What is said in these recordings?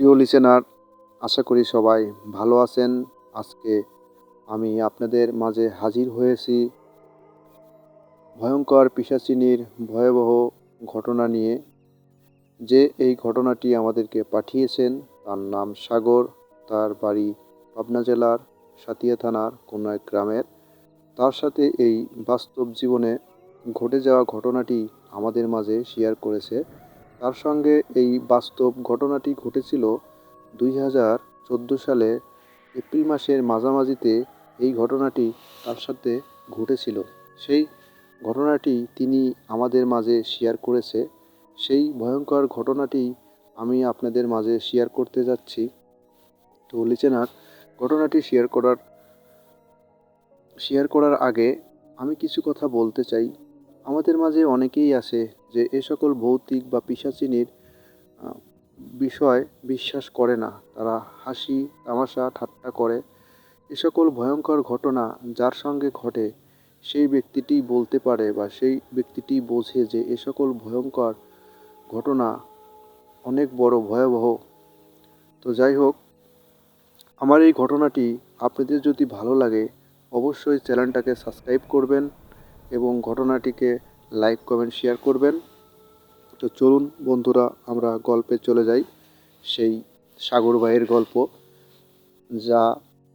প্রিয় লিসেনার আশা করি সবাই ভালো আছেন। আজকে আমি আপনাদের মাঝে হাজির হয়েছি ভয়ঙ্কর পিসাচিনীর ভয়াবহ ঘটনা নিয়ে। যে এই ঘটনাটি আমাদেরকে পাঠিয়েছেন, তার নাম সাগর, তার বাড়ি পাবনা জেলার সাতিয়া থানার কোনো এক গ্রামের। তার সাথে এই বাস্তব জীবনে ঘটে যাওয়া ঘটনাটি আমাদের মাঝে শেয়ার করেছে। তার সঙ্গে এই বাস্তব ঘটনাটি ঘটেছিল দুই হাজার চোদ্দ সালে এপ্রিল মাসের মাঝামাঝিতে এই ঘটনাটি তার সাথে ঘটেছিল। সেই ঘটনাটি তিনি আমাদের মাঝে শেয়ার করেছে। সেই ভয়ঙ্কর ঘটনাটি আমি আপনাদের মাঝে শেয়ার করতে যাচ্ছি। তো লিচেনার ঘটনাটি শেয়ার করার শেয়ার করার আগে আমি কিছু কথা বলতে চাই। আমাদের মাঝে অনেকেই আছে যে এ সকল ভৌতিক বা পিসাচিনীর বিষয় বিশ্বাস করে না। তারা হাসি, তামাশা, ঠাট্টা করে। এ সকল ভয়ঙ্কর ঘটনা যার সঙ্গে ঘটে, সেই ব্যক্তিটি বলতে পারে বা সেই ব্যক্তিটি বোঝে যে এ সকল ভয়ঙ্কর ঘটনা অনেক বড় ভয়াবহ। তো যাই হোক, আমার এই ঘটনাটি আপনাদের যদি ভালো লাগে, অবশ্যই চ্যানেলটাকে সাবস্ক্রাইব করবেন এবং ঘটনাটিকে লাইক, কমেন্ট, শেয়ার করবেন। তো চলুন বন্ধুরা, আমরা গল্পে চলে যাই। সেই সাগর ভাইয়ের গল্প, যা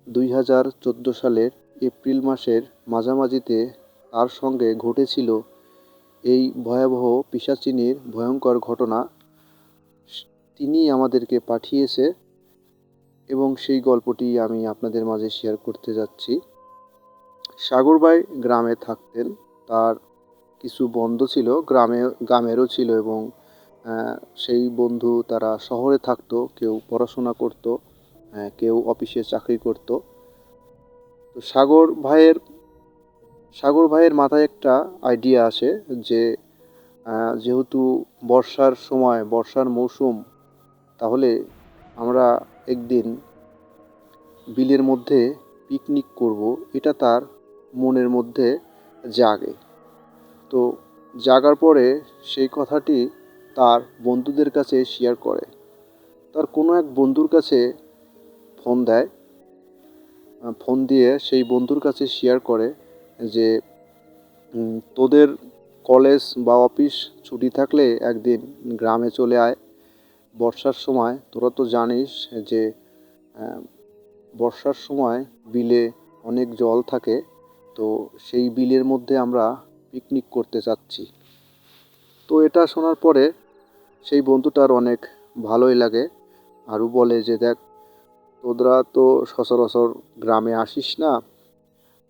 দুই হাজার চোদ্দ সালের এপ্রিল মাসের মাঝামাঝিতে তার সঙ্গে ঘটেছিল এই ভয়াবহ পিসাচিনীর ভয়ঙ্কর ঘটনা। তিনি আমাদেরকে পাঠিয়েছে এবং সেই গল্পটি আমি আপনাদের মাঝে শেয়ার করতে যাচ্ছি। সাগরবাই গ্রামে থাকতেন, তার কিছু বন্ধু ছিল, গ্রামে, গ্রামেরও ছিল এবং সেই বন্ধু তারা শহরে থাকতো, কেউ পড়াশোনা করতো কেউ অফিসে চাকরি করত। তো সাগর ভাইয়ের সাগর ভাইয়ের মাথায় একটা আইডিয়া আসে যে যেহেতু বর্ষার সময়, বর্ষার মৌসুম, তাহলে আমরা একদিন বিলের মধ্যে পিকনিক করব, এটা তার মনের মধ্যে জাগে। তো জাগার পরে সেই কথাটি তার বন্ধুদের কাছে শেয়ার করে। তার কোনো এক বন্ধুর কাছে ফোন দেয়। ফোন দিয়ে সেই বন্ধুর কাছে শেয়ার করে যে তোদের কলেজ বা অফিস ছুটি থাকলে একদিন গ্রামে চলে আয়। বর্ষার সময়, তোরা তো জানিস যে বর্ষার সময় বিলে অনেক জল থাকে। তো সেই বিলের মধ্যে আমরা পিকনিক করতে চাচ্ছি। তো এটা শোনার পরে সেই বন্ধুটার অনেক ভালোই লাগে। আরও বলে যে, দেখ, তোদরা তো সচরাচর গ্রামে আসিস না।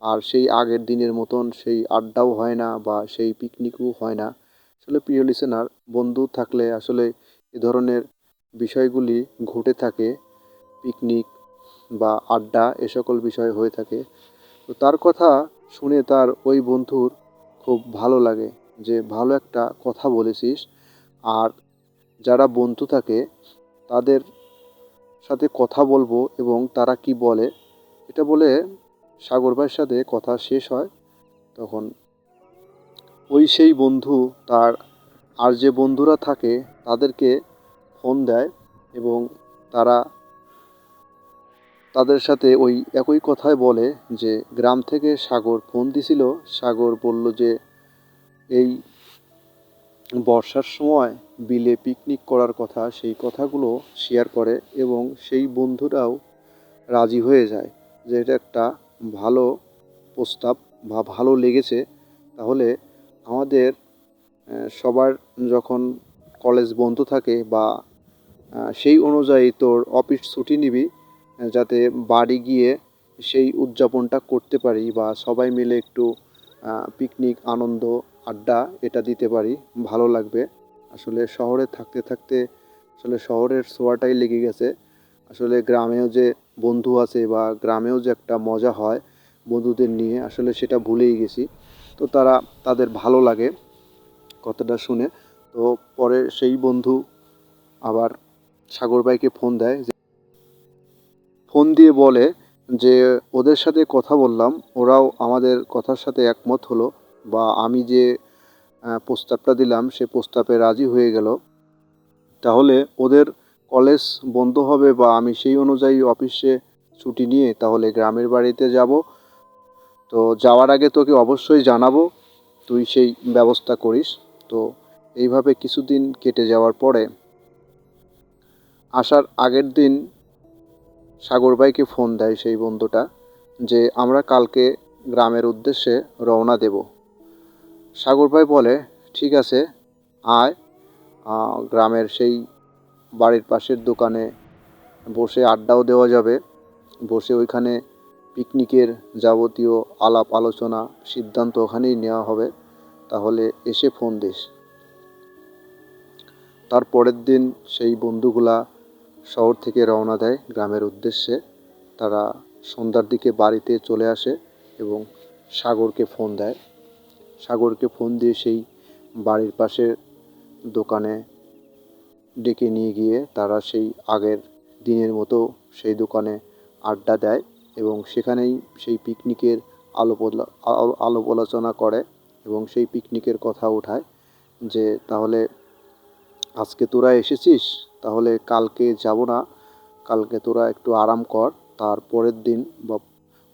আর সেই আগের দিনের মতন সেই আড্ডাও হয় না বা সেই পিকনিকও হয় না। আসলে প্রিয় লিসেনার বন্ধু থাকলে আসলে এ ধরনের বিষয়গুলি ঘটে থাকে। পিকনিক বা আড্ডা এ সকল বিষয় হয়ে থাকে। তো তার কথা শুনে তার ওই বন্ধুর খুব ভালো লাগে যে ভালো একটা কথা বলেছিস। আর যারা বন্ধু থাকে, তাদের সাথে কথা বলব এবং তারা কি বলে, এটা বলে সাগর ভাইয়ের সাথে কথা শেষ হয়। তখন ওই সেই বন্ধু, তার আর যে বন্ধুরা থাকে, তাদেরকে ফোন দেয় এবং তারা তাদের সাথে ওই একই কথায় বলে যে, গ্রাম থেকে সাগর ফোন দিছিল। সাগর বলল যে, এই বর্ষার সময় বিলে পিকনিক করার কথা, সেই কথাগুলো শেয়ার করে এবং সেই বন্ধুরাও রাজি হয়ে যায়। যে, এটা একটা ভালো প্রস্তাব বা ভালো লেগেছে। তাহলে আমাদের সবার যখন কলেজ বন্ধ থাকে বা সেই অনুযায়ী তোর অফিস ছুটি নিবি যাতে বাড়ি গিয়ে সেই উদযাপনটা করতে পারি বা সবাই মিলে একটু পিকনিক আনন্দ, আড্ডা এটা দিতে পারি, ভালো লাগবে। আসলে শহরে থাকতে থাকতে, আসলে শহরের ছোঁয়াটাই লেগে গেছে। আসলে গ্রামেও যে বন্ধু আছে বা গ্রামেও যে একটা মজা হয় বন্ধুদের নিয়ে, আসলে সেটা ভুলেই গেছি। তো তারা, তাদের ভালো লাগে কথাটা শুনে। তো পরে সেই বন্ধু আবার সাগর ভাইকে ফোন দেয় ফোন দিয়ে বলে যে, ওদের সাথে কথা বললাম। ওরাও আমাদের কথার সাথে একমত হলো বা আমি যে প্রস্তাবটা দিলাম, সে প্রস্তাবে রাজি হয়ে গেল। তাহলে ওদের কলেজ বন্ধ হবে বা আমি সেই অনুযায়ী অফিসে ছুটি নিয়ে তাহলে গ্রামের বাড়িতে যাব। তো যাওয়ার আগে তোকে অবশ্যই জানাব। তুই সেই ব্যবস্থা করিস। তো এইভাবে কিছুদিন কেটে যাওয়ার পরে আসার আগের দিন সাগর ভাইকে ফোন দেয় সেই বন্ধুটা যে, আমরা কালকে গ্রামের উদ্দেশ্যে রওনা দেব। সাগর ভাই বলে, ঠিক আছে, আয়। গ্রামের সেই বাড়ির পাশের দোকানে বসে আড্ডাও দেওয়া যাবে। বসে ওইখানে পিকনিকের যাবতীয় আলাপ আলোচনা, সিদ্ধান্ত ওখানেই নেওয়া হবে। তাহলে এসে ফোন দিস। তার পরের দিন সেই বন্ধুগুলা শহর থেকে রওনা দেয় গ্রামের উদ্দেশ্যে। তারা সন্ধ্যার দিকে বাড়িতে চলে আসে এবং সাগরকে ফোন দেয়। সাগরকে ফোন দিয়ে সেই বাড়ির পাশের দোকানে ডেকে নিয়ে গিয়ে তারা সেই আগের দিনের মতো সেই দোকানে আড্ডা দেয় এবং সেখানেই সেই পিকনিকের আলো- আলোপ আলোচনা করে এবং সেই পিকনিকের কথা ওঠায় যে, তাহলে আজকে তোরা এসেছিস? তাহলে কালকে যাব না। কালকে তোরা একটু আরাম কর। তার পরের দিন বা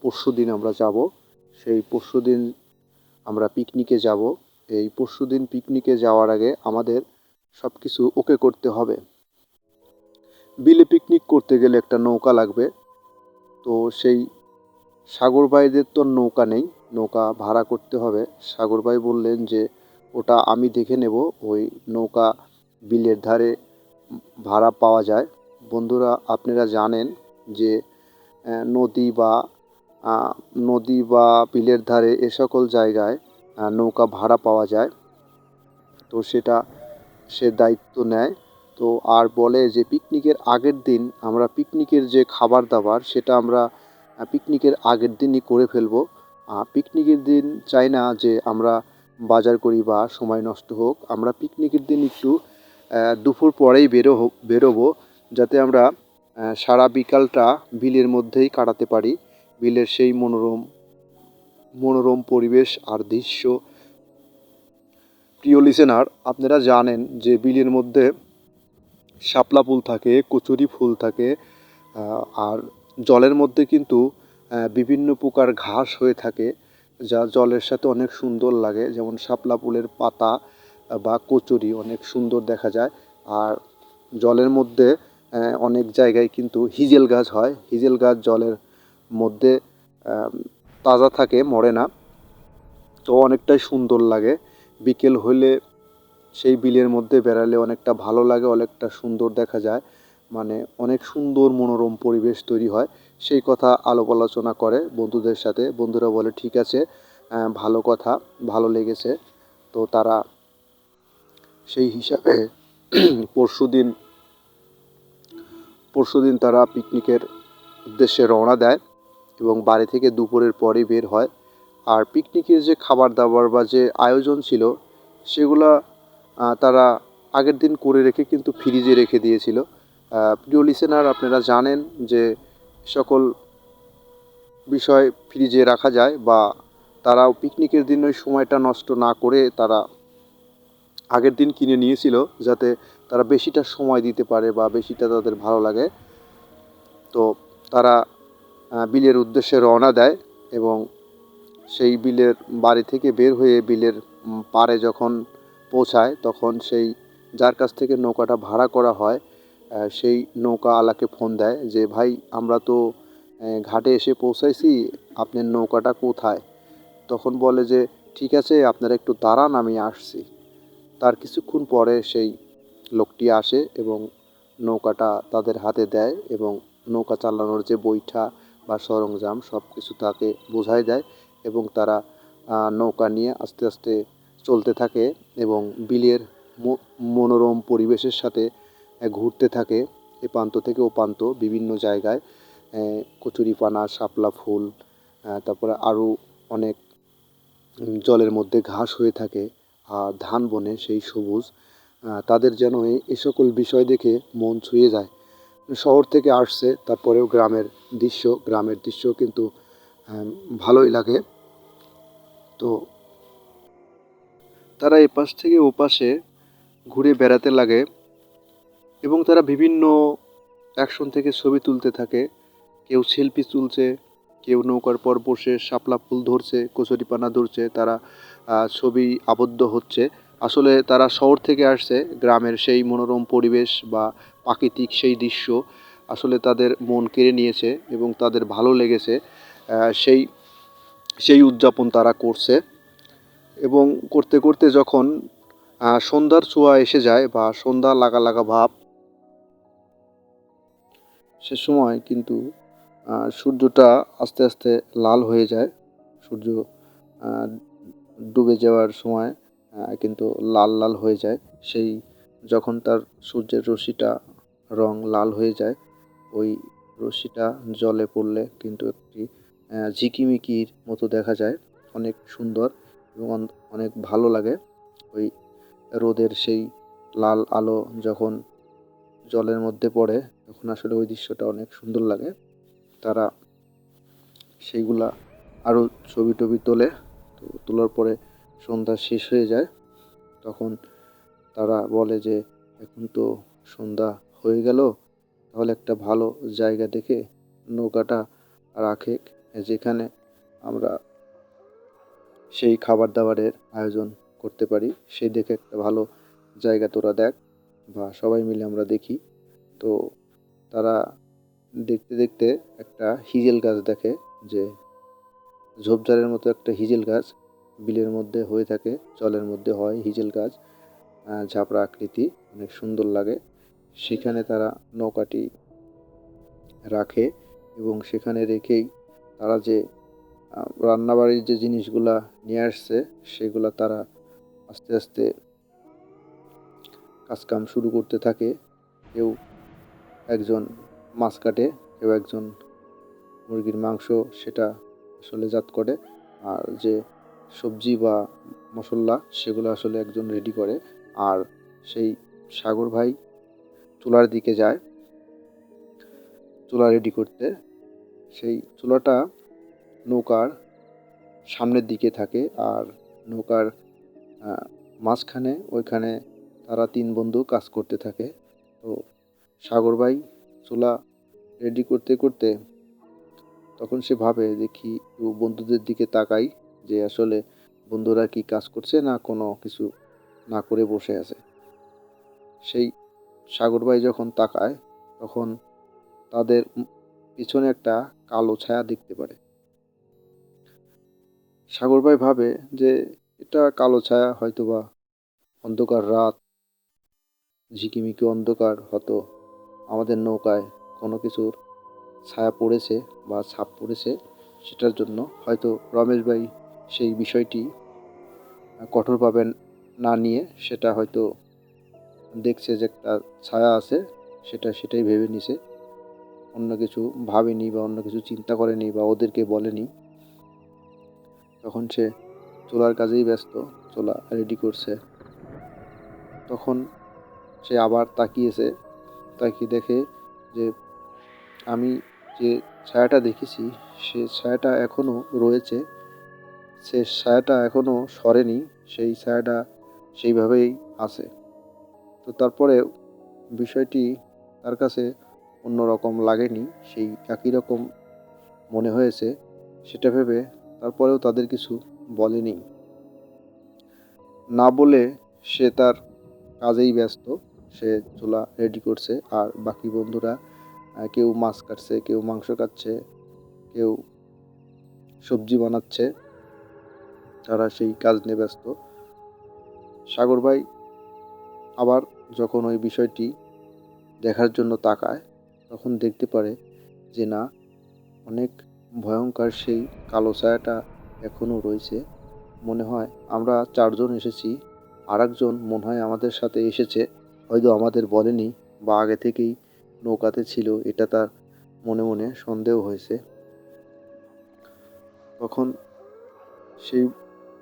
পরশু দিন আমরা যাব। সেই পরশু দিন আমরা পিকনিকে যাব। এই পরশু দিন পিকনিকে যাওয়ার আগে আমাদের সব কিছু ওকে করতে হবে। বিলে পিকনিক করতে গেলে একটা নৌকা লাগবে। তো সেই সাগর ভাইদের তো নৌকা নেই। নৌকা ভাড়া করতে হবে। সাগর ভাই বললেন যে, ওটা আমি দেখে নেব। ওই নৌকা বিলের ধারে ভাড়া পাওয়া যায়। বন্ধুরা, আপনারা জানেন যে নদী বা নদী বা বিলের ধারে এ সকল জায়গায় নৌকা ভাড়া পাওয়া যায়। তো সেটা সে দায়িত্ব নেয়। তো আর বলে যে, পিকনিকের আগের দিন আমরা পিকনিকের যে খাবার দাবার সেটা আমরা পিকনিকের আগের দিনই করে ফেলব। পিকনিকের দিন চাই না যে, আমরা বাজার করি বা সময় নষ্ট হোক। আমরা পিকনিকের দিন একটু দুপুর পরেই বেরো বেরোবো যাতে আমরা সারা বিকালটা বিলের মধ্যেই কাটাতে পারি। বিলের সেই মনোরম মনোরম পরিবেশ আর দৃশ্য। প্রিয় লিসেনার আপনারা জানেন যে বিলের মধ্যে শাপলা ফুল থাকে, কচুরি ফুল থাকে আর জলের মধ্যে কিন্তু বিভিন্ন প্রকার ঘাস হয়ে থাকে, যা জলের সাথে অনেক সুন্দর লাগে। যেমন শাপলা ফুলের পাতা বা কচুরি অনেক সুন্দর দেখা যায়। আর জলের মধ্যে অনেক জায়গায় কিন্তু হিজেল গাছ হয়। হিজেল গাছ জলের মধ্যে তাজা থাকে, মরে না। তো অনেকটাই সুন্দর লাগে। বিকেল হলে সেই বিলের মধ্যে বেড়ালে অনেকটা ভালো লাগে, অনেকটা সুন্দর দেখা যায়। মানে অনেক সুন্দর মনোরম পরিবেশ তৈরি হয়। সেই কথা আলোপ আলোচনা করে বন্ধুদের সাথে। বন্ধুরা বলে, ঠিক আছে ভালো কথা, ভালো লেগেছে। তো তারা সেই হিসাবে পরশু দিন পরশু দিন তারা পিকনিকের উদ্দেশ্যে রওনা দেয় এবং বাড়ি থেকে দুপুরের পরেই বের হয়। আর পিকনিকের যে খাবার দাবার বা যে আয়োজন ছিল, সেগুলা তারা আগের দিন করে রেখে কিন্তু ফ্রিজে রেখে দিয়েছিল। প্রিয় লিসেনার আপনারা জানেন যে সকল বিষয় ফ্রিজে রাখা যায় বা তারাও পিকনিকের দিন ওই সময়টা নষ্ট না করে তারা আগের দিন কিনে নিয়েছিল যাতে তারা বেশিটা সময় দিতে পারে বা বেশিটা তাদের ভালো লাগে। তো তারা বিলের উদ্দেশ্যে রওনা দেয় এবং সেই বিলের বাড়ি থেকে বের হয়ে বিলের পাড়ে যখন পৌঁছায় তখন সেই, যার কাছ থেকে নৌকাটা ভাড়া করা হয় সেই নৌকা আলাকে ফোন দেয় যে, ভাই, আমরা তো ঘাটে এসে পৌঁছাইছি, আপনার নৌকাটা কোথায়? তখন বলে যে, ঠিক আছে, আপনারা একটু দাঁড়ান, আমি আসছি। তার কিছুক্ষণ পরে সেই লোকটি আসে এবং নৌকাটা তাদের হাতে দেয় এবং নৌকা চালানোর যে বৈঠা বা সরঞ্জাম সব কিছু তাকে বোঝাই দেয় এবং তারা নৌকা নিয়ে আস্তে আস্তে চলতে থাকে এবং বিলের মনোরম পরিবেশের সাথে ঘুরতে থাকে। এ প্রান্ত থেকে ও প্রান্ত বিভিন্ন জায়গায় কচুরিপানা, শাপলা ফুল তারপরে আরও অনেক জলের মধ্যে ঘাস হয়ে থাকে। ধান বনে সেই সবুজ তাদের যেন এই সকল বিষয় দেখে মন ছুঁয়ে যায়। শহর থেকে আসছে, তারপরেও গ্রামের দৃশ্য গ্রামের দৃশ্য কিন্তু ভালোই লাগে। তো তারা এপাশ থেকে ওপাশে ঘুরে বেড়াতে লাগে এবং তারা বিভিন্ন অ্যাকশন থেকে ছবি তুলতে থাকে। কেউ সেলফি তুলছে, কেউ নৌকার পর বসে, শাপলা ফুল ধরছে, কচুরিপানা ধরছে, তারা ছবি আবদ্ধ হচ্ছে। আসলে তারা শহর থেকে আসছে, গ্রামের সেই মনোরম পরিবেশ বা প্রাকৃতিক সেই দৃশ্য আসলে তাদের মন কেড়ে নিয়েছে এবং তাদের ভালো লেগেছে। সেই সেই উদযাপন তারা করছে। এবং করতে করতে যখন সন্ধ্যার ছোঁয়া এসে যায় বা সন্ধ্যা লাগা লাগা ভাব, সে সময় কিন্তু সূর্যটা আস্তে আস্তে লাল হয়ে যায়। সূর্য ডুবে যাওয়ার সময় কিন্তু লাল লাল হয়ে যায়। সেই যখন তার সূর্যের রশ্মিটা রং লাল হয়ে যায়, ওই রশ্মিটা জলে পড়লে কিন্তু একটি ঝিকিমিকির মতো দেখা যায়। অনেক সুন্দর এবং অনেক ভালো লাগে। ওই রোদের সেই লাল আলো যখন জলের মধ্যে পড়ে, তখন আসলে ওই দৃশ্যটা অনেক সুন্দর লাগে। তারা সেইগুলা আরও ছবি টবি তোলে। তো তোলার পরে সন্ধ্যা শেষ হয়ে যায়, তখন তারা বলে যে, এখন তো সন্ধ্যা হয়ে গেল, তাহলে একটা ভালো জায়গা দেখে নৌকাটা রাখে যেখানে আমরা সেই খাবার দাবারের আয়োজন করতে পারি। সেই দেখে একটা ভালো জায়গা তোরা দেখ বা সবাই মিলে আমরা দেখি। তো তারা দেখতে দেখতে একটা হিজেল গাছ দেখে যে ঝোপঝাড়ের মতো একটা হিজেল গাছ বিলের মধ্যে হয়ে থাকে, জলের মধ্যে হয় হিজেল গাছ ঝাপড়া আকৃতি, অনেক সুন্দর লাগে। সেখানে তারা নৌকাটি রাখে এবং সেখানে রেখেই তারা যে রান্নাবাড়ির যে জিনিসগুলা নিয়ে আসছে, সেগুলা তারা আস্তে আস্তে কাজকাম শুরু করতে থাকে। কেউ একজন মাছ কাটে, কেউ একজন মুরগির মাংস, সেটা আসলে জাত করে। আর যে সবজি বা মশলা, সেগুলো আসলে একজন রেডি করে। আর সেই সাগর ভাই চুলার দিকে যায়, চুলা রেডি করতে। সেই চুলাটা নৌকার সামনের দিকে থাকে আর নৌকার মাঝখানে ওইখানে তারা তিন বন্ধু কাজ করতে থাকে। তো সাগর ভাই চুলা রেডি করতে করতে তখন সে ভাবে দেখি একটু বন্ধুদের দিকে তাকাই যে আসলে বন্ধুরা কি কাজ করছে না কোনো কিছু না করে বসে আছে। সেই সাগর ভাই যখন তাকায়, তখন তাদের পিছনে একটা কালো ছায়া দেখতে পারে। সাগর ভাই ভাবে যে এটা কালো ছায়া হয়তোবা অন্ধকার রাত, ঝিকিমিকি অন্ধকার হয়তো আমাদের নৌকায় কোনো কিছুর ছায়া পড়েছে বা ছাপ পড়েছে সেটার জন্য হয়তো রমেশ ভাই সেই বিষয়টি কঠোরভাবে না নিয়ে সেটা হয়তো দেখছে যে একটা ছায়া আছে, সেটা সেটাই ভেবে নিছে। অন্য কিছু ভাবেনি বা অন্য কিছু চিন্তা করেনি বা ওদেরকে বলেনি। তখন সে চোলার কাজেই ব্যস্ত, চোলা রেডি করছে। তখন সে আবার তাকিয়েছে, তাকিয়ে দেখে যে আমি যে ছায়াটা দেখেছি, সে ছায়াটা এখনও রয়েছে। সে ছায়াটা এখনও সরেনি, সেই ছায়াটা সেইভাবেই আছে। তো তারপরে বিষয়টি তার কাছে অন্যরকম লাগেনি, সেই একই রকম মনে হয়েছে, সেটা ভেবে তারপরেও তাদের কিছু বলেনি। না বলে সে তার কাজেই ব্যস্ত, সে চুলা রেডি করছে, আর বাকি বন্ধুরা কেউ মাছ কাটছে, কেউ মাংস কাটছে, কেউ সবজি বানাচ্ছে। তারা সেই কাজ নিয়ে ব্যস্ত। সাগর ভাই আবার যখন ওই বিষয়টি দেখার জন্য তাকায়, তখন দেখতে পারে যে না, অনেক ভয়ঙ্কর সেই কালো ছায়াটা এখনও রয়েছে। মনে হয় আমরা চারজন এসেছি আর একজন মনে হয় আমাদের সাথে এসেছে, হয়তো আমাদের বলেনি বা আগে থেকেই নৌকাতে ছিল, এটা তার মনে মনে সন্দেহ হয়েছে। তখন সেই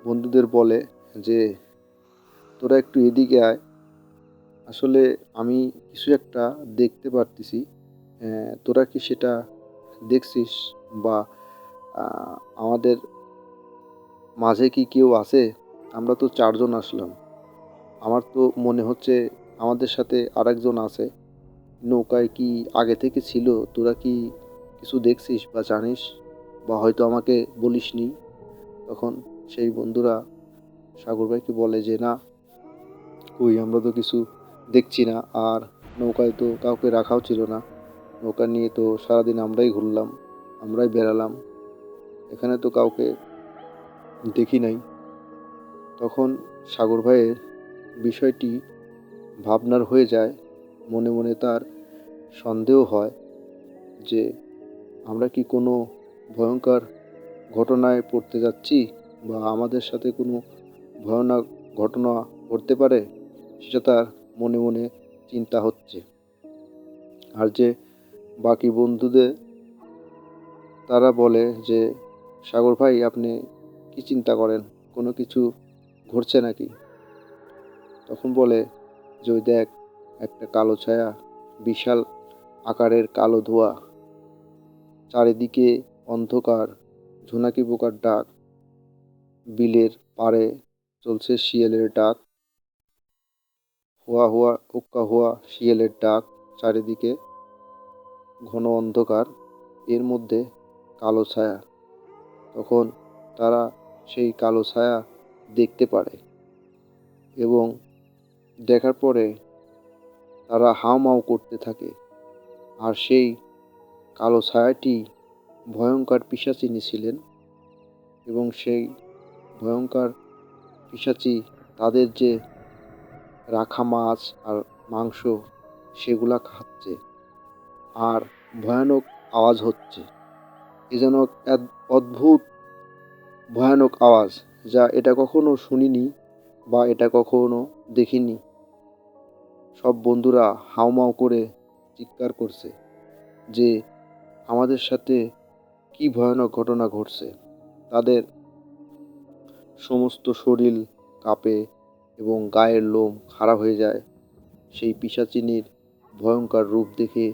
বন্ধুদের বলে যে, তোরা একটু এদিকে আয়। আসলে আমি কিছু একটা দেখতে পারতেছি। তোরা কি সেটা দেখছিস? বা আমাদের মাঝে কি কেউ আছে? আমরা তো চারজন আসলাম। আমার তো মনে হচ্ছে আমাদের সাথে আরেকজন আছে। নৌকায় কি আগে থেকে ছিল? তোরা কি কিছু দেখছিস বা জানিস? বা হয়তো আমাকে বলিসনি? তখন সেই বন্ধুরা সাগর ভাইকে বলে যে, না, কই, আমরা তো কিছু দেখছি না। আর নৌকায় তো কাউকে রাখাও ছিল না। নৌকা নিয়ে তো সারাদিন আমরাই ঘুরলাম, আমরাই বেড়ালাম। এখানে তো কাউকে দেখি নাই। তখন সাগর ভাইয়ের বিষয়টি ভাবনার হয়ে যায়। মনে মনে তার সন্দেহ হয় যে আমরা কি কোনো ভয়ঙ্কর ঘটনায় পড়তে যাচ্ছি বা আমাদের সাথে কোনো ভয়ানক ঘটনা ঘটতে পারে? সেটা তার মনে মনে চিন্তা হচ্ছে। আর যে বাকি বন্ধুদের তারা বলে যে, সাগর ভাই, আপনি কি চিন্তা করেন? কোনো কিছু ঘটছে নাকি? তখন বলে, যে দেখ একটা কালো ছায়া, বিশাল আকারের কালো ধোঁয়া। চারিদিকে অন্ধকার, ঝোনাকি পোকার ডাক। বিলের পাড়ে চলছে শিয়ালের ডাক। হুয়া হুয়া উক্কা হুয়া শিয়ালের ডাক চারিদিকে। ঘন অন্ধকার, এর মধ্যে কালো ছায়া। তখন তারা সেই কালো ছায়া দেখতে পারে এবং দেখার পরে তারা হাউমাউ করতে থাকে। আর সেই কালো ছায়াটি ভয়ঙ্কর পিসাচিনী ছিলেন এবং সেই ভয়ঙ্কর পিসাচি তাদের যে রাখা মাছ আর মাংস, সেগুলা খাচ্ছে। আর ভয়ানক আওয়াজ হচ্ছে। এ যেন এক অদ্ভুত ভয়ানক আওয়াজ, যা এটা কখনো শুনিনি বা এটা কখনো দেখিনি। সব বন্ধুরা হাউমাউ করে চিৎকার করছে যে আমাদের সাথে কি ভয়ানক ঘটনা ঘটছে। তাদের সমস্ত শরীর কাঁপে এবং গায়ের লোম খারাপ হয়ে যায়। সেই পিসাচিনির ভয়ঙ্কর রূপ দেখে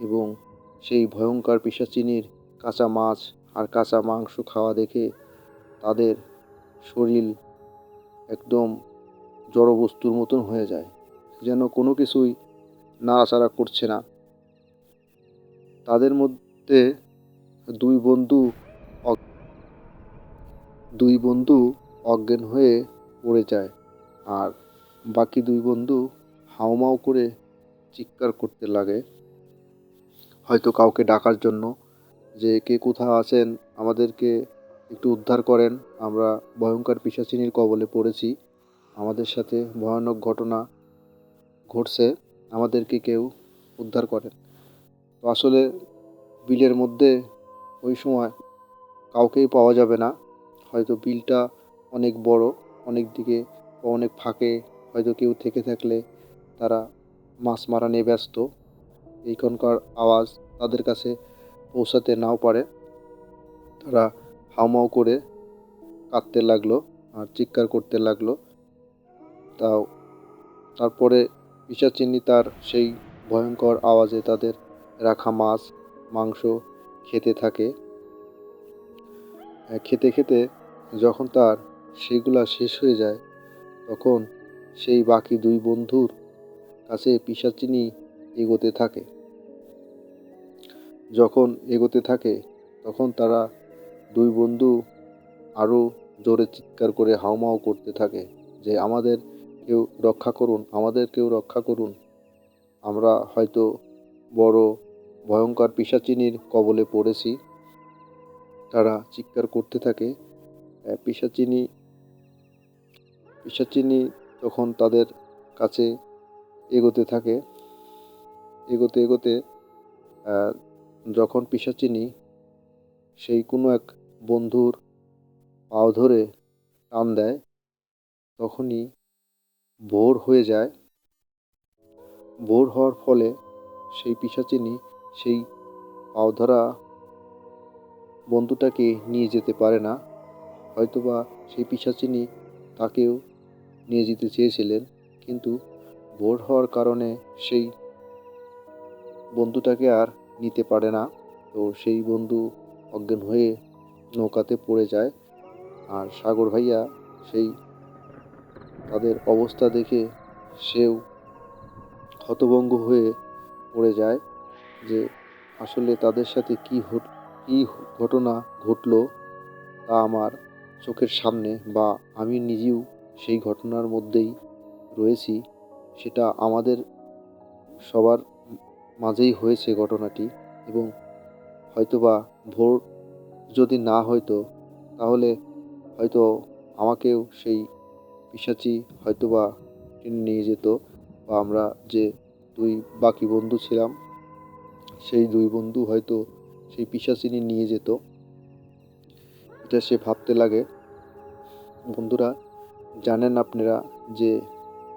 এবং সেই ভয়ঙ্কর পিসাচিনির কাঁচা মাছ আর কাঁচা মাংস খাওয়া দেখে তাদের শরীর একদম জড়বস্তুর মতন হয়ে যায়। যেন কোনো কিছুই নাড়াচাড়া করছে না। তাদের মধ্যে দুই বন্ধু দুই বন্ধু অজ্ঞান হয়ে পড়ে যায় আর বাকি দুই বন্ধু হাউমাউ করে চিৎকার করতে লাগে। হয়তো কাউকে ডাকার জন্য যে কে কোথাও আছেন, আমাদেরকে একটু উদ্ধার করেন। আমরা ভয়ঙ্কর পিসাচিনীর কবলে পড়েছি। আমাদের সাথে ভয়ানক ঘটনা ঘটছে, আমাদেরকে কেউ উদ্ধার করেন। তো আসলে বিলের মধ্যে ওই সময় কাউকেই পাওয়া যাবে না। হয়তো বিলটা অনেক বড়, অনেক দিকে বা অনেক ফাঁকে হয়তো কেউ থেকে থাকলে তারা মাছ মারা নিয়ে ব্যস্ত। এইখানকার আওয়াজ তাদের কাছে পৌঁছাতে নাও পারে। তারা হাউমাউ করে কাঁদতে লাগল আর চিৎকার করতে লাগল। তাও তারপরে পিসাচিনি তার সেই ভয়ঙ্কর আওয়াজে তাদের রাখা মাছ, মাংস খেতে থাকে। খেতে খেতে যখন তার সেগুলা শেষ হয়ে যায়, তখন সেই বাকি দুই বন্ধুর কাছে পিসাচিনি এগোতে থাকে। যখন এগোতে থাকে, তখন তারা দুই বন্ধু আরও জোরে চিৎকার করে হাউমাউ করতে থাকে যে, আমাদের কেউ রক্ষা করুন আমাদের কেউ রক্ষা করুন। আমরা হয়তো বড় ভয়ঙ্কর পিসাচিনির কবলে পড়েছি। তারা চিৎকার করতে থাকে। আহ, পিশাচিনী পিশাচিনী তখন তাদের কাছে এগোতে থাকে। এগোতে এগোতে যখন পিশাচিনী সেই কোনো এক বন্ধুর পাও ধরে টান দেয় তখনই ভোর হয়ে যায়। ভোর হওয়ার ফলে সেই পিশাচিনী সেই পাও ধরা বন্ধুটাকে নিয়ে যেতে পারে না। হয়তোবা সেই পিশাচিনী তাকেও নিয়ে যেতে চেয়েছিলেন, কিন্তু ভোর হওয়ার কারণে সেই বন্ধুটাকে আর নিতে পারে না। তো সেই বন্ধু অজ্ঞান হয়ে নৌকাতে পড়ে যায়। আর সাগর ভাইয়া সেই তাদের অবস্থা দেখে সেও হতভঙ্গ হয়ে পড়ে যায় যে আসলে তাদের সাথে কী কী ঘটনা ঘটলো তা আমার চোখের সামনে বা আমি নিজেও সেই ঘটনার মধ্যেই রয়েছি, সেটা আমাদের সবার মাঝেই হয়েছে ঘটনাটি এবং হয়তোবা ভোর যদি না হয়তো, তাহলে হয়তো আমাকেও সেই পিশাচি হয়তোবা টেনে নিয়ে যেত বা আমরা যে দুই বাকি বন্ধু ছিলাম, সেই দুই বন্ধু হয়তো সেই পিশাচিনি নিয়ে যেত। এটা সে ভাবতে লাগে। বন্ধুরা, জানেন আপনারা যে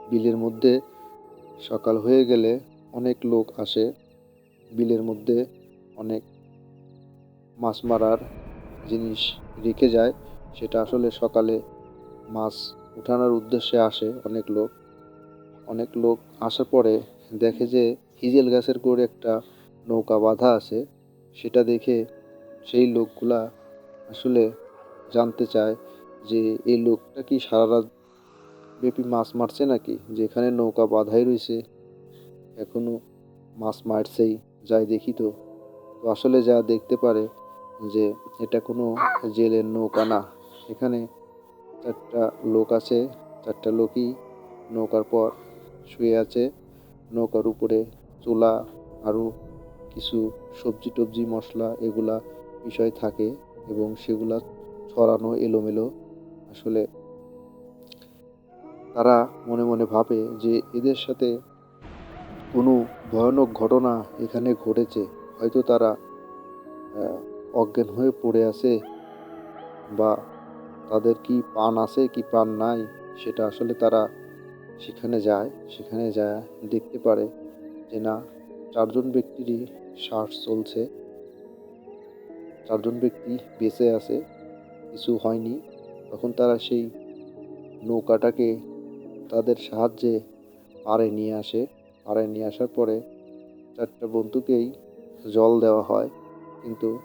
বিলের মধ্যে সকাল হয়ে গেলে অনেক লোক আসে। বিলের মধ্যে অনেক মাছ মারার জিনিস রেখে যায়। সেটা আসলে সকালে মাছ উঠানোর উদ্দেশ্যে আসে অনেক লোক। অনেক লোক আসার পরে দেখে যে হিজেল গাছের করে একটা নৌকা বাঁধা আছে। সেটা দেখে সেই লোকগুলা আসলে জানতে চায় যে এই লোকটা কি সারা রাত ব্যাপী মাছ মারছে নাকি? যেখানে নৌকা বাঁধাই রয়েছে এখনও মাছ মারছেই, যাই দেখি তো। তো আসলে যা দেখতে পারে যে এটা কোনো জেলের নৌকা না। এখানে চারটা লোক আছে, চারটা লোকই নৌকার পর শুয়ে আছে। নৌকার উপরে চুলা আরও কিছু সবজি টবজি, মশলা এগুলা বিষয় থাকে এবং সেগুলা ছড়ানো এলোমেলো। আসলে তারা মনে মনে ভাবে যে এদের সাথে কোনো ভয়ানক ঘটনা এখানে ঘটেছে। হয়তো তারা অজ্ঞান হয়ে পড়ে আছে বা তাদের কি প্রাণ আছে, কি প্রাণ নাই, সেটা আসলে তারা সেখানে যায় সেখানে যায়, দেখতে পারে যে না, চারজন ব্যক্তিরই শ্বাস চলছে। চারজন ব্যক্তি বেঁচে আছে, কিছু হয়নি। তখন তারা সেই নৌকাটাকে তাদের সাহায্যে পাড়ে নিয়ে আসে। পাড়ে নিয়ে আসার পরে চারটা বন্ধুকেই জল দেওয়া হয়। কিন্তু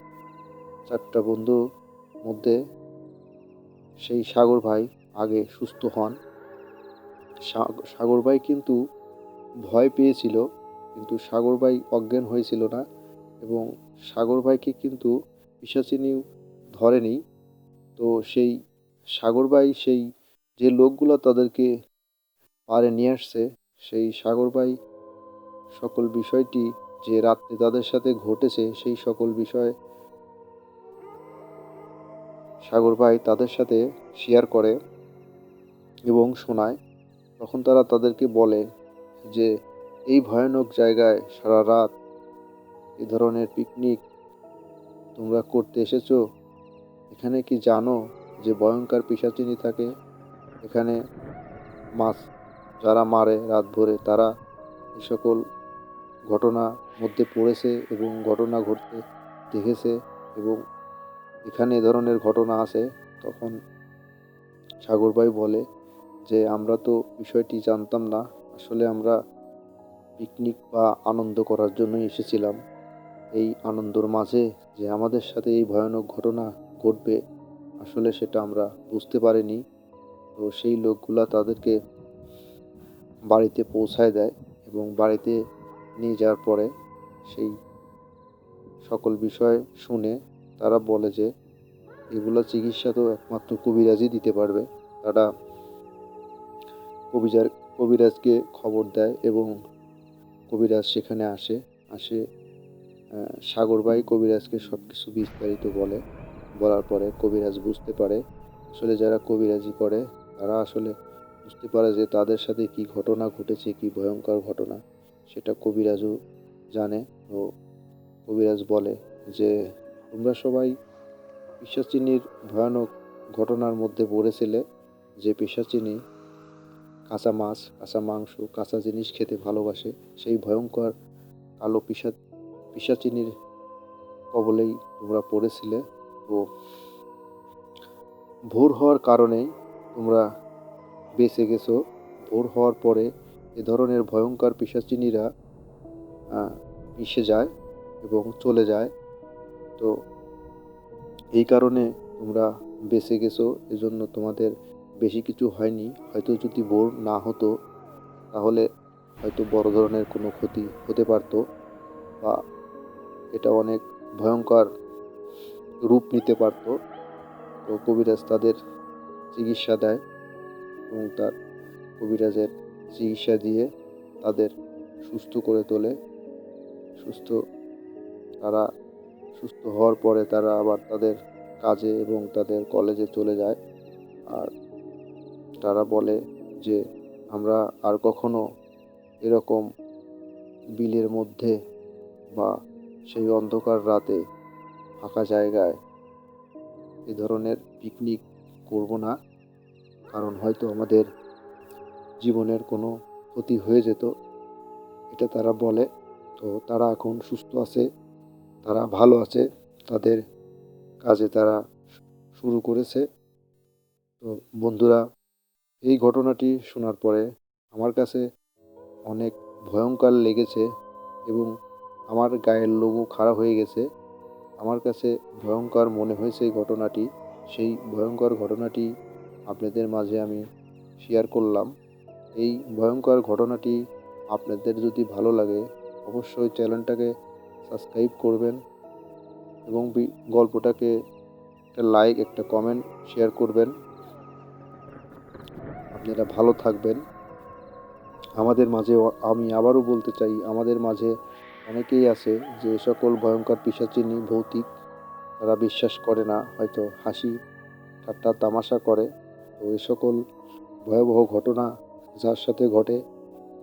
চারটা বন্ধুর মধ্যে সেই সাগর ভাই আগে সুস্থ হন। সাগর ভাই কিন্তু ভয় পেয়েছিল, কিন্তু সাগর ভাই অজ্ঞান হয়েছিল না এবং সাগর ভাইকে কিন্তু পিসাচিনিও ধরেনি। তো সেই সাগর ভাই সেই যে লোকগুলো তাদেরকে পারে নিয়ে আসছে, সেই সাগর ভাই সকল বিষয়টি যে রাত্রে তাদের সাথে ঘটেছে সেই সকল বিষয় সাগর ভাই তাদের সাথে শেয়ার করে এবং শোনায়। তখন তারা তাদেরকে বলে যে, এই ভয়ানক জায়গায় সারা রাত এ ধরনের পিকনিক তোমরা করতে এসেছ? এখানে কি জানো যে ভয়ঙ্কর পিসাচিনি থাকে? এখানে মাছ যারা মারে রাত ভরে, তারা এই সকল ঘটনা মধ্যে পড়েছে এবং ঘটনা ঘটতে দেখেছে এবং এখানে এ ধরনের ঘটনা আছে তখন সাগরভাই বলে যে, আমরা তো বিষয়টি জানতাম না। আসলে আমরা পিকনিক বা আনন্দ করার জন্যই এসেছিলাম। এই আনন্দর মাঝে যে আমাদের সাথে এই ভয়ানক ঘটনা ঘটবে, আসলে সেটা আমরা বুঝতে পারিনি। তো সেই লোকগুলা তাদেরকে বাড়িতে পৌঁছায় দেয় এবং বাড়িতে নিয়ে যাওয়ার পরে সেই সকল বিষয় শুনে তারা বলে যে, এগুলো চিকিৎসা তো একমাত্র কবিরাজই দিতে পারবে। তারা কবিরাজ কবিরাজকে খবর দেয় এবং কবিরাজ সেখানে আসে আসে সাগরবাই কবিরাজকে সব কিছু বিস্তারিত বলে। বলার পরে কবিরাজ বুঝতে পারে, আসলে যারা কবিরাজি করে, তারা আসলে বুঝতে পারে যে তাদের সাথে কি ঘটনা ঘটেছে, কি ভয়ঙ্কর ঘটনা। সেটা কবিরাজও জানে। ও কবিরাজ বলে যে তোমরা সবাই পিসাচিনির ভয়ানক ঘটনার মধ্যে পড়েছিলে যে পিসাচিনি কাঁচা মাছ, কাঁচা মাংস, কাঁচা জিনিস খেতে ভালোবাসে। সেই ভয়ঙ্কর কালো পিসা, পিসাচিনির কবলেই তোমরা পড়েছিলে। তো ভোর হওয়ার কারণেই তোমরা বেঁচে গেছো। ভোর হওয়ার পরে এ ধরনের ভয়ঙ্কর পিসাচিনিরা মিশে যায় এবং চলে যায়। তো এই কারণে তোমরা বেঁচে গেছো, এজন্য তোমাদের বেশি কিছু হয়নি। হয়তো যদি বোর না হতো, তাহলে হয়তো বড় ধরনের কোনো ক্ষতি হতে পারতো বা এটা অনেক ভয়ঙ্কর রূপ নিতে পারত। তো কবিরাজ তাদের চিকিৎসা দেয় এবং তার কবিরাজের চিকিৎসা দিয়ে তাদের সুস্থ করে তোলে। সুস্থ তারা সুস্থ হওয়ার পরে তারা আবার তাদের কাজে এবং তাদের কলেজে চলে যায়। আর তারা বলে যে, আমরা আর কখনো এরকম বিলের মধ্যে বা সেই অন্ধকার রাতে ফাঁকা জায়গায় এ ধরনের পিকনিক করব না। কারণ হয়তো আমাদের জীবনের কোনো ক্ষতি হয়ে যেত। এটা তারা বলে। তো তারা এখন সুস্থ আছে। তারা ভালো আছে, তাদের কাজে তারা শুরু করেছে। তো বন্ধুরা, এই ঘটনাটি শোনার পরে আমার কাছে অনেক ভয়ঙ্কর লেগেছে এবং আমার গায়ের লোমও খারাপ হয়ে গেছে। আমার কাছে ভয়ঙ্কর মনে হয়েছে এই ঘটনাটি। সেই ভয়ঙ্কর ঘটনাটি আপনাদের মাঝে আমি শেয়ার করলাম। এই ভয়ঙ্কর ঘটনাটি আপনাদের যদি ভালো লাগে, অবশ্যই চ্যানেলটাকে সাবস্ক্রাইব করবেন এবং গল্পটাকে একটা লাইক একটা কমেন্ট শেয়ার করবেন। আপনারা ভালো থাকবেন। আমাদের মাঝে আমি আবারও বলতে চাই, আমাদের মাঝে অনেকেই আছে যে সকল ভয়ঙ্কর পিসাচিনী ভৌতিক, তারা বিশ্বাস করে না, হয়তো হাসি ঠাট্টা তামাশা করে। তো এ সকল ভয়াবহ ঘটনা যার সাথে ঘটে,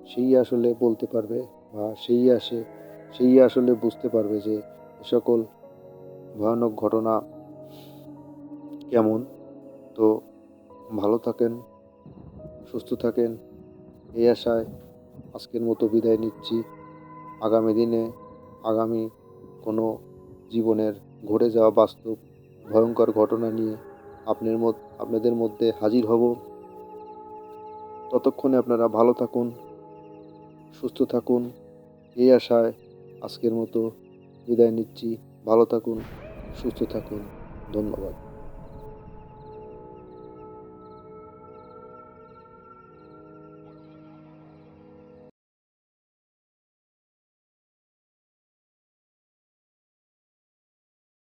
সেই আসলে বলতে পারবে বা সেই আসে সেই আসলে বুঝতে পারবে যে সকল ভয়ানক ঘটনা কেমন। তো ভালো থাকেন, সুস্থ থাকেন। এই আশায় আজকের মতো বিদায় নিচ্ছি। আগামী দিনে আগামী কোনো জীবনের ঘটে যাওয়া বাস্তব ভয়ঙ্কর ঘটনা নিয়ে আপনার আপনাদের মধ্যে হাজির হব। ততক্ষণে আপনারা ভালো থাকুন, সুস্থ থাকুন। এই আশায় আজকের মতো বিদায় নিচ্ছি। ভালো থাকুন সুস্থ থাকুন। ধন্যবাদ।